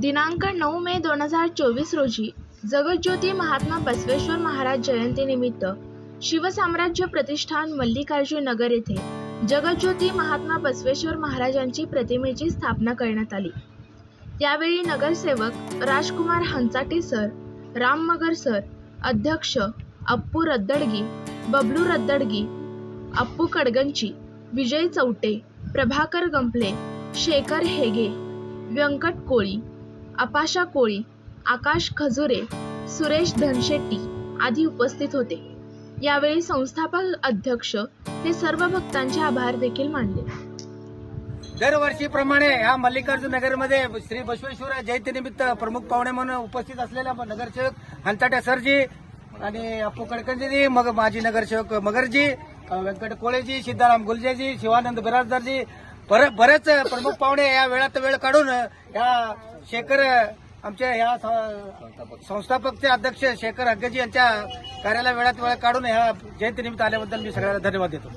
दिनांक नऊ मे दोन हजार चोवीस रोजी जगज्योती महात्मा बसवेश्वर महाराज जयंतीनिमित्त शिवसाम्राज्य प्रतिष्ठान मल्लिकार्जुन नगर येथे जगज्योती महात्मा बसवेश्वर महाराजांची प्रतिमेची स्थापना करण्यात आली. यावेळी नगरसेवक राजकुमार हंचाटे सर राम मगर सर अध्यक्ष अप्पू रद्दडगी बबलू रद्दडगी अप्पू कडगंची विजय चौटे प्रभाकर गंपले शेखर हेगे व्यंकट कोळी अपाशा कोळी आकाश खजुरे सुरेश धनशेट्टी आदी उपस्थित होते. यावेळी संस्थापक अध्यक्ष हे सर्व भक्तांचे आभार देखील मानले. दरवर्षीप्रमाणे ह्या मल्लिकार्जुन नगरमध्ये श्री बसवेश्वर जयंतीनिमित्त प्रमुख पाहुणे म्हणून उपस्थित असलेल्या नगरसेवक हंताट्या सरजी आणि अप्पू कडकंजीजी मग माजी नगरसेवक मगरजी व्यंकट कोळेजी सिद्धाराम गुलजेजी शिवानंद बिराजदारजी बरेच प्रमुख पाहुणे या वेळात वेळ काढून या शेखर आमच्या ह्या संस्थापकचे अध्यक्ष शेखर हग्गजी यांच्या कार्याला वेळात वेळ काढून ह्या जयंतीनिमित्त आल्याबद्दल मी सगळ्यांना धन्यवाद देतो.